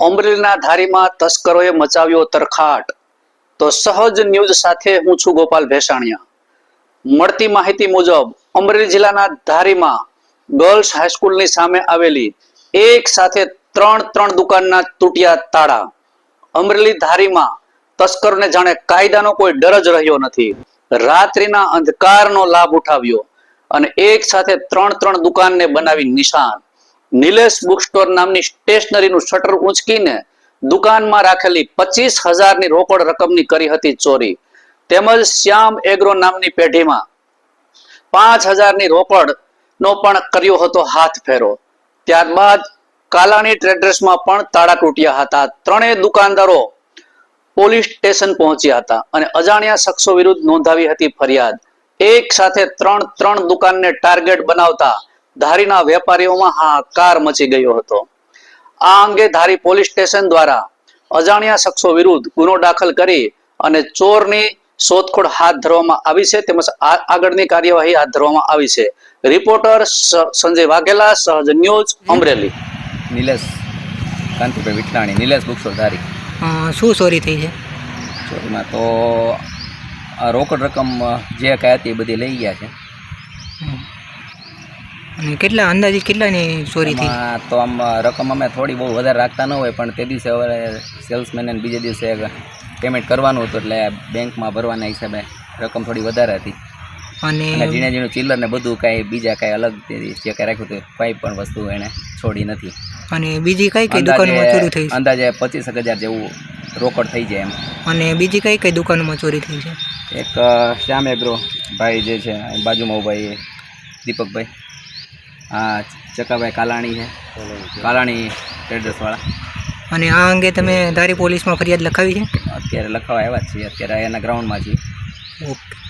અમરેલીના ધારીમાં તસ્કરોએ મચાવ્યો તરખાટ. તો સહજ ન્યૂઝ સાથે હું છું ગોપાલ ભેસાણિયા. મળતી માહિતી મુજબ અમરેલી જિલ્લાના ધારીમાં ગર્લ્સ હાઈસ્કૂલની સામે આવેલી એક સાથે ત્રણ ત્રણ દુકાનના તૂટ્યા તાળા. અમરેલી ધારીમાં તસ્કરોને જાણે કાયદાનો કોઈ ડર જ રહ્યો નથી. રાત્રિના અંધકારનો લાભ ઉઠાવ્યો અને એક સાથે ત્રણ ત્રણ દુકાનને બનાવી નિશાન. નિલેશ બુક સ્ટોર નામની સ્ટેશનરીનું શટર ઉંચકીને દુકાનમાં રાખેલી પચીસ હજારની રોકડ રકમની કરી હતી ચોરી. તેમજ શ્યામ એગ્રો નામની પેઢીમાં પાંચ હજારની રોકડ નો પણ કર્યો હતો હાથ ફેરો. ત્યારબાદ કાલાણી ટ્રેડર્સમાં પણ તાળા તૂટ્યા હતા. ત્રણેય દુકાનદારો પોલીસ સ્ટેશન પહોંચ્યા હતા અને અજાણ્યા શખ્સો વિરુદ્ધ નોંધાવી હતી ફરિયાદ. એક સાથે ત્રણ ત્રણ દુકાનને ટાર્ગેટ બનાવતા ધારીના વેપારીઓમાં હાહાકાર મચી ગયો હતો. આ અંગે ધારી પોલીસ સ્ટેશન દ્વારા અજાણ્યા શખ્સો વિરુદ્ધ ગુનો દાખલ કરી અને ચોરની શોધખોળ હાથ ધરવામાં આવી છે. તેમજ આગળની કાર્યવાહી હાથ ધરવામાં આવી છે. Reporter Sanjay Vaghela Sahaj news Amreli. Nilesh Kantibhai Vithlani Nilesh બુકસો ધારી. શું ચોરી થઈ છે? ચોરીમાં તો આ રોકડ રકમ જે કાંઈ હતી એ બધી લઈ ગયા છે. અને કેટલા અંદાજે કેટલાની ચોરી થઈ? તો આમ રકમ અમે થોડી બહુ વધારે રાખતા ન હોય પણ તે દિવસે હવે સેલ્સમેનને બીજે દિવસે પેમેન્ટ કરવાનું હતું એટલે બેંકમાં ભરવાના હિસાબે રકમ થોડી વધારે હતી. અને ઝીણા ઝીણે ચિલ્લર ને બધું કાંઈ બીજા કાંઈ અલગ જે કાંઈ રાખ્યું હતું કંઈ પણ વસ્તુ એણે છોડી નથી. અને બીજી કઈ કઈ દુકાનમાં ચોરી થઈ અંદાજે પચીસ હજાર જેવું રોકડ થઈ જાય એમ. અને બીજી કઈ કઈ દુકાનોમાં ચોરી થઈ છે? એક શ્યામ એગ્રો ભાઈ જે છે બાજુમાં ભાઈ દીપકભાઈ. આ ચકાભાઈ કાલાણી છે. કાલાણી ટ્રેડર્સવાળા અને આ અંગે તમે ધારી પોલીસમાં ફરિયાદ લખાવી છે? અત્યારે લખાવા આવ્યા જ છીએ. અત્યારે એના ગ્રાઉન્ડમાં છીએ. ઓકે.